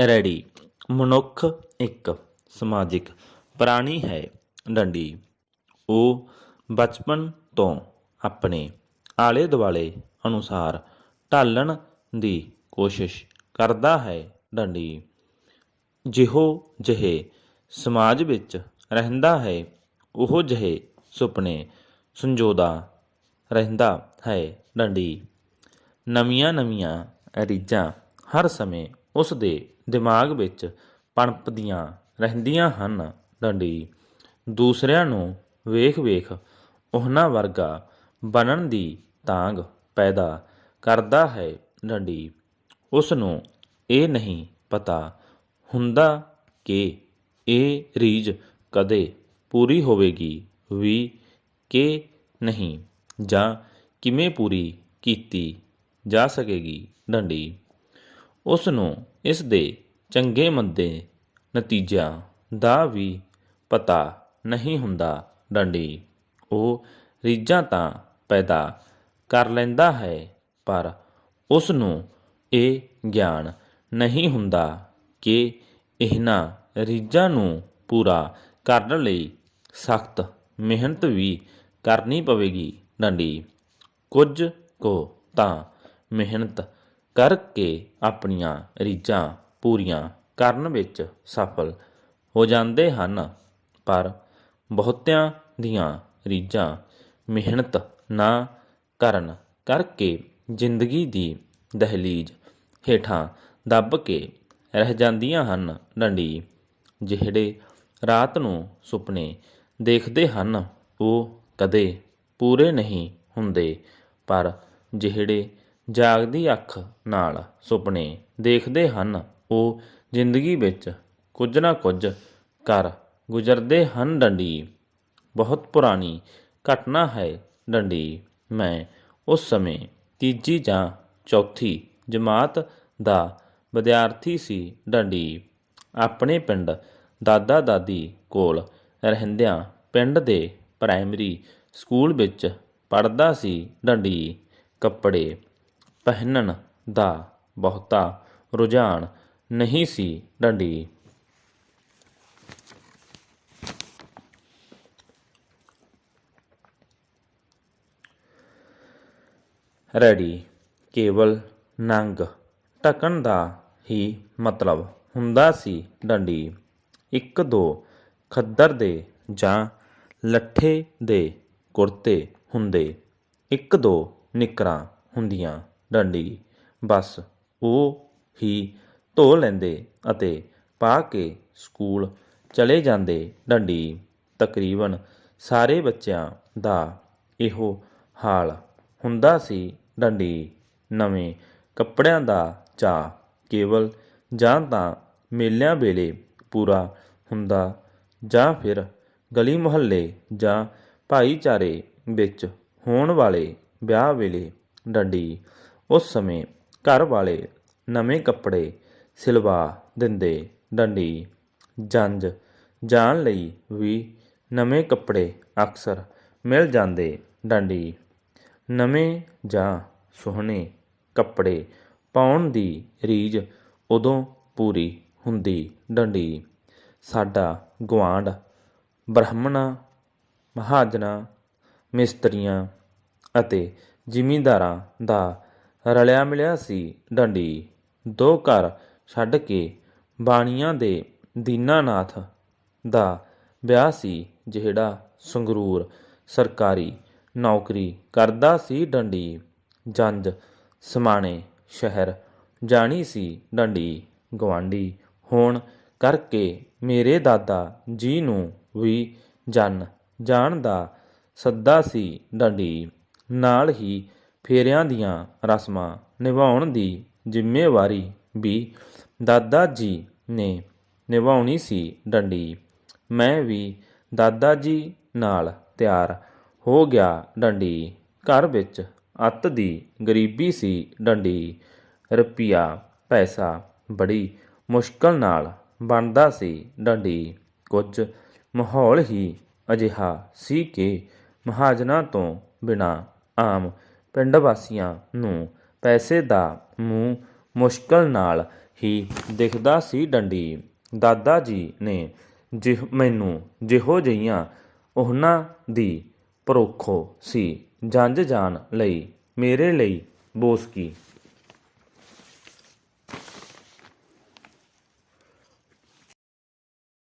Ready. ਮਨੁੱਖ ਇੱਕ ਸਮਾਜਿਕ ਪ੍ਰਾਣੀ ਹੈ। ਡੰਡੀ। ਉਹ ਬਚਪਨ ਤੋਂ ਆਪਣੇ ਆਲੇ ਦੁਆਲੇ ਅਨੁਸਾਰ ਢਾਲਣ ਦੀ ਕੋਸ਼ਿਸ਼ ਕਰਦਾ ਹੈ ਡੰਡੀ। ਜਿਹੋ ਜਿਹੇ ਸਮਾਜ ਵਿੱਚ ਰਹਿੰਦਾ ਹੈ, ਉਹ ਜਿਹੇ ਸੁਪਨੇ, ਸੰਜੋਦਾ ਰਹਿੰਦਾ ਹੈ ਡੰਡੀ। ਨਵੀਆਂ ਨਵੀਆਂ ਰੀਝਾਂ ਹਰ ਸਮੇਂ ਉਸ ਦੇ ਦਿਮਾਗ ਵਿੱਚ ਪਣਪਦੀਆਂ ਰਹਿੰਦੀਆਂ ਹਨ। ਡੰਡੀ ਦੂਸਰਿਆਂ ਨੂੰ ਵੇਖ-ਵੇਖ ਉਹਨਾਂ ਵਰਗਾ ਬਣਨ ਦੀ ਤਾਂਗ ਪੈਦਾ ਕਰਦਾ ਹੈ। ਡੰਡੀ ਉਸ ਨੂੰ ਇਹ ਨਹੀਂ ਪਤਾ ਹੁੰਦਾ ਕਿ ਇਹ ਰੀਝ ਕਦੇ ਪੂਰੀ ਹੋਵੇਗੀ ਵੀ ਕਿ ਨਹੀਂ ਜਾਂ ਕਿਵੇਂ ਪੂਰੀ ਕੀਤੀ ਜਾ ਸਕੇਗੀ। ਡੰਡੀ ਉਸ ਨੂੰ ਇਸ ਦੇ ਚੰਗੇ ਮੰਦੇ ਨਤੀਜਿਆਂ ਦਾ ਵੀ ਪਤਾ ਨਹੀਂ ਹੁੰਦਾ ਡੰਡੀ। ਉਹ ਰੀਝਾਂ ਤਾਂ ਪੈਦਾ ਕਰ ਲੈਂਦਾ ਹੈ, ਪਰ ਉਸ ਨੂੰ ਇਹ ਗਿਆਨ ਨਹੀਂ ਹੁੰਦਾ ਕਿ ਇਹਨਾਂ ਰੀਝਾਂ ਨੂੰ ਪੂਰਾ ਕਰਨ ਲਈ ਸਖਤ ਮਿਹਨਤ ਵੀ ਕਰਨੀ ਪਵੇਗੀ। ਡੰਡੀ, ਕੁਝ ਕੋ ਤਾਂ ਮਿਹਨਤ ਕਰਕੇ ਆਪਣੀਆਂ ਰੀਝਾਂ ਪੂਰੀਆਂ ਕਰਨ ਵਿੱਚ ਸਫਲ ਹੋ ਜਾਂਦੇ ਹਨ। ਪਰ ਬਹੁਤਿਆਂ ਦੀਆਂ ਰੀਝਾਂ ਮਿਹਨਤ ਨਾ ਕਰਨ ਕਰਕੇ ਜ਼ਿੰਦਗੀ ਦੀ ਦਹਲੀਜ਼ ਹੇਠਾਂ ਦੱਬ ਕੇ ਰਹਿ ਜਾਂਦੀਆਂ ਹਨ। ਡੰਡੀ ਜਿਹੜੇ ਰਾਤ ਨੂੰ ਸੁਪਨੇ ਦੇਖਦੇ ਹਨ, ਉਹ ਕਦੇ ਪੂਰੇ ਨਹੀਂ ਹੁੰਦੇ। ਪਰ ਜਿਹੜੇ ਜਾਗਦੀ ਅੱਖ ਨਾਲ ਸੁਪਨੇ ਦੇਖਦੇ ਹਨ। ਉਹ ਜ਼ਿੰਦਗੀ ਵਿੱਚ ਕੁਝ ਨਾ ਕੁਝ ਕਰ ਗੁਜ਼ਰਦੇ ਹਨ ਡੰਡੀ। ਬਹੁਤ ਪੁਰਾਣੀ ਘਟਨਾ ਹੈ ਡੰਡੀ। ਮੈਂ ਉਸ ਸਮੇਂ ਤੀਜੀ ਜਾਂ ਚੌਥੀ ਜਮਾਤ ਦਾ ਵਿਦਿਆਰਥੀ ਸੀ ਡੰਡੀ। ਆਪਣੇ ਪਿੰਡ ਦਾਦਾ ਦਾਦੀ ਕੋਲ ਰਹਿੰਦਿਆਂ ਪਿੰਡ ਦੇ ਪ੍ਰਾਇਮਰੀ ਸਕੂਲ ਵਿੱਚ ਪੜ੍ਹਦਾ ਸੀ ਡੰਡੀ। ਕੱਪੜੇ ਪਹਿਨਣ ਦਾ ਬਹੁਤਾ ਰੁਝਾਨ ਨਹੀਂ ਸੀ ਡੰਡੀ। ਰੈਡੀ, ਕੇਵਲ ਨੰਗ ਟਕਣ ਦਾ ਹੀ ਮਤਲਬ ਹੁੰਦਾ ਸੀ ਡੰਡੀ। ਇੱਕ ਦੋ ਖੱਦਰ ਦੇ ਜਾਂ ਲੱਠੇ ਦੇ ਕੁਰਤੇ ਹੁੰਦੇ, ਇੱਕ ਦੋ ਨਿਕਰਾਂ ਹੁੰਦੀਆਂ। ਡੰਡੀ। ਬਸ ਉਹ ਹੀ ਧੋ ਲੈਂਦੇ ਅਤੇ ਪਾ ਕੇ ਸਕੂਲ ਚਲੇ ਜਾਂਦੇ ਡੰਡੀ। ਤਕਰੀਬਨ ਸਾਰੇ ਬੱਚਿਆਂ ਦਾ ਇਹੋ ਹਾਲ ਹੁੰਦਾ ਸੀ। ਡੰਡੀ ਨਵੇਂ ਕੱਪੜਿਆਂ ਦਾ ਚਾਅ ਕੇਵਲ ਜਾਂ ਤਾਂ ਮੇਲਿਆਂ ਵੇਲੇ ਪੂਰਾ ਹੁੰਦਾ ਜਾਂ ਫਿਰ ਗਲੀ ਮੁਹੱਲੇ ਜਾਂ ਭਾਈਚਾਰੇ ਵਿੱਚ ਹੋਣ ਵਾਲੇ ਵਿਆਹ ਵੇਲੇ ਡੰਡੀ ਉਸ ਸਮੇਂ ਘਰ ਵਾਲੇ ਨਵੇਂ ਕੱਪੜੇ ਸਿਲਵਾ ਦਿੰਦੇ ਡੰਡੀ ਜੰਜ ਜਾਣ ਲਈ ਵੀ ਨਵੇਂ ਕੱਪੜੇ ਅਕਸਰ ਮਿਲ ਜਾਂਦੇ ਡੰਡੀ। ਨਵੇਂ ਜਾਂ ਸੁਹਣੇ ਕੱਪੜੇ ਪਾਉਣ ਦੀ ਰੀਝ ਉਦੋਂ ਪੂਰੀ ਹੁੰਦੀ ਡੰਡੀ। ਸਾਡਾ ਗੁਆਂਢ ਬ੍ਰਾਹਮਣਾਂ, ਮਹਾਜਨਾਂ, ਮਿਸਤਰੀਆਂ ਅਤੇ ਜ਼ਿਮੀਂਦਾਰਾਂ ਦਾ ਰਲਿਆ ਮਿਲਿਆ ਸੀ ਡੰਡੀ। ਦੋ ਘਰ ਛੱਡ ਕੇ ਬਾਣੀਆਂ ਦੇ ਦੀਨਾਨਾਥ ਦਾ ਵਿਆਹ ਸੀ, ਜਿਹੜਾ ਸੰਗਰੂਰ ਸਰਕਾਰੀ ਨੌਕਰੀ ਕਰਦਾ ਸੀ ਡੰਡੀ। ਜੰਜ ਸਮਾਣੇ ਸ਼ਹਿਰ ਜਾਣੀ ਸੀ ਡੰਡੀ। ਗਵਾਂਢੀ ਹੋਣ ਕਰਕੇ ਮੇਰੇ ਦਾਦਾ ਜੀ ਨੂੰ ਵੀ ਜਨ ਜਾਣ ਦਾ ਸੱਦਾ ਸੀ ਡੰਡੀ। ਨਾਲ ਹੀ ਫੇਰਿਆਂ ਦੀਆਂ ਰਸਮਾਂ ਨਿਭਾਉਣ ਦੀ ਜ਼ਿੰਮੇਵਾਰੀ ਵੀ ਦਾਦਾ ਜੀ ਨੇ ਨਿਭਾਉਣੀ ਸੀ ਡੰਡੀ। ਮੈਂ ਵੀ ਦਾਦਾ ਜੀ ਨਾਲ ਤਿਆਰ ਹੋ ਗਿਆ ਡੰਡੀ। ਘਰ ਵਿੱਚ ਅੱਤ ਦੀ ਗਰੀਬੀ ਸੀ ਡੰਡੀ। ਰੁਪਿਆ ਪੈਸਾ ਬੜੀ ਮੁਸ਼ਕਲ ਨਾਲ ਬਣਦਾ ਸੀ ਡੰਡੀ। ਕੁਝ ਮਾਹੌਲ ਹੀ ਅਜਿਹਾ ਸੀ ਕਿ ਮਹਾਜਨਾਂ ਤੋਂ ਬਿਨਾ ਆਮ ਪਿੰਡ ਵਾਸੀਆਂ ਨੂੰ ਪੈਸੇ ਦਾ ਮੂੰਹ ਮੁਸ਼ਕਲ ਨਾਲ ਹੀ ਦਿਖਦਾ ਸੀ ਡੰਡੀ। ਦਾਦਾ ਜੀ ਨੇ ਜਿਹ, ਮੈਨੂੰ ਜਿਹੋ ਜਿਹੀਆਂ ਉਹਨਾਂ ਦੀ ਪਰੋਖੋ ਸੀ ਜੰਜ ਜਾਣ ਲਈ ਮੇਰੇ ਲਈ ਬੋਸਕੀ